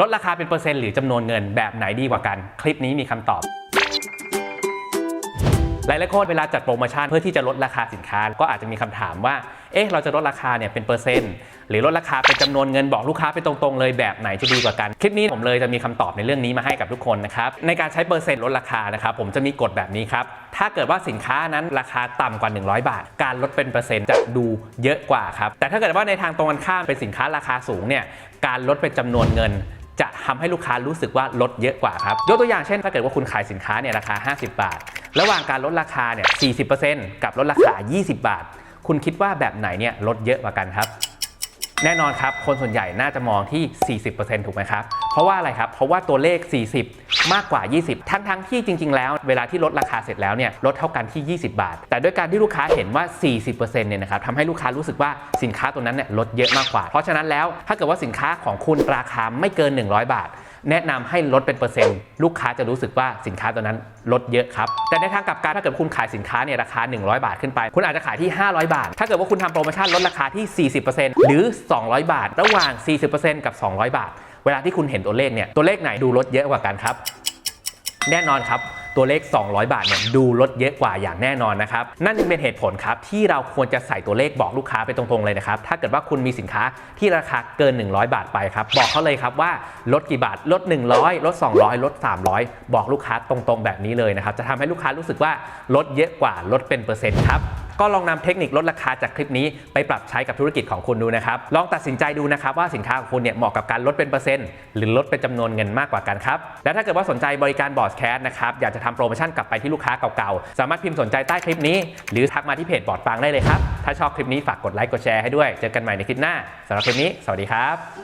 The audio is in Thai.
ลดราคาเป็นเปอร์เซ็นต์หรือจำนวนเงินแบบไหนดีกว่ากัน คลิปนี้มีคำตอบหลายๆคนเวลาจัดโปรโมชั่นเพื่อที่จะลดราคาสินค้า ก็อาจจะมีคำถามว่า เอ๊ะ เราจะลดราคาเนี่ยเป็นเปอร์เซ็นต์ หรือลดราคาเป็นจำนวนเงินบอกลูกค้าไปตรงๆ เลยแบบไหนจะดีกว่ากัน คลิปนี้ผมเลยจะมีคำตอบในเรื่องนี้มาให้กับทุกคนนะครับ ในการใช้เปอร์เซ็นต์ลดราคานะครับ ผมจะมีกฎแบบนี้ครับ ถ้าเกิดว่าสินค้านั้นราคาต่ำกว่า 100 บาท การลดเป็นเปอร์เซ็นต์จะดูเยอะกว่าครับ แต่ถ้าเกิดว่าในทางตรงกันข้ามเป็นสินค้าราคาสูงเนี่ย การลดเป็นจำนวนเงิน จะทำให้ลูกค้ารู้สึกว่าลดเยอะกว่าครับยกตัวอย่างเช่น ถ้าเกิดว่าคุณขายสินค้าเนี่ยราคา 50 บาท ระหว่างการลดราคาเนี่ย 40%กับลดราคา 20 บาท คุณคิดว่าแบบไหนเนี่ยลดเยอะกว่ากันครับ แน่นอนครับ คนส่วนใหญ่น่าจะมองที่ 40%ถูกไหมครับ เพราะว่าอะไรครับ เพราะว่าตัวเลข 40 มากกว่า 20 ทั้งทั้งๆที่จริง ๆ แล้ว เวลาที่ลดราคาเสร็จแล้วเนี่ยลดเท่ากันที่ 20 บาท แต่ด้วยการที่ลูกค้าเห็นว่า 40%เนี่ยนะครับทำให้ลูกค้ารู้สึกว่าสินค้าตัวนั้นเนี่ยลดเยอะมากกว่า เพราะฉะนั้นแล้วถ้าเกิดว่าสินค้าของคุณราคาไม่เกิน 100 บาท แนะนำให้ลดเป็นเปอร์เซ็นต์ลูกค้าจะรู้สึกว่าสินค้าตัวนั้นลดเยอะครับ แต่ในทางกลับกันถ้าเกิดคุณขายสินค้าเนี่ยราคา 100 บาทขึ้นไป คุณอาจจะขายที่ 500 บาท ถ้าเกิดว่าคุณทำโปรโมชั่นลดราคาที่ 40%หรือ 200 บาท ระหว่าง 40%กับ 200 บาท เวลาที่คุณเห็นตัวเลขเนี่ยตัวเลขไหนดูลดเยอะกว่ากันครับ แน่นอนครับตัวเลข 200 บาทเนี่ยดูลดเยอะกว่าอย่างแน่นอนนะครับ นั่นจึงเป็นเหตุผลครับ ที่เราควรจะใส่ตัวเลขบอกลูกค้าไปตรงๆเลยนะครับ ถ้าเกิดว่าคุณมีสินค้าที่ราคาเกิน 100 บาทไปครับ บอกเขาเลยครับว่าลดกี่บาทลด 100 ลด 200 ลด 300 บอกลูกค้าตรงๆแบบนี้เลยนะครับ จะทำให้ลูกค้ารู้สึกว่าลดเยอะกว่าลดเป็นเปอร์เซ็นต์ครับ ก็ลองนำเทคนิคลดราคาจากคลิปนี้ไปปรับใช้กับธุรกิจของคุณดูนะครับ ลองตัดสินใจดูนะครับว่าสินค้าของคุณเนี่ยเหมาะกับการลดเป็นเปอร์เซ็นต์หรือลดเป็นจำนวนเงินมากกว่ากันครับ และถ้าเกิดว่าสนใจบริการบอร์ดแคสนะครับอยากจะทำโปรโมชั่นกลับไปที่ลูกค้าเก่าๆ สามารถพิมพ์สนใจใต้คลิปนี้ หรือทักมาที่เพจบอร์ดปังได้เลยครับ ถ้าชอบคลิปนี้ฝากกดไลค์กดแชร์ให้ด้วย เจอกันใหม่ในคลิปหน้าสำหรับคลิปนี้ สวัสดีครับ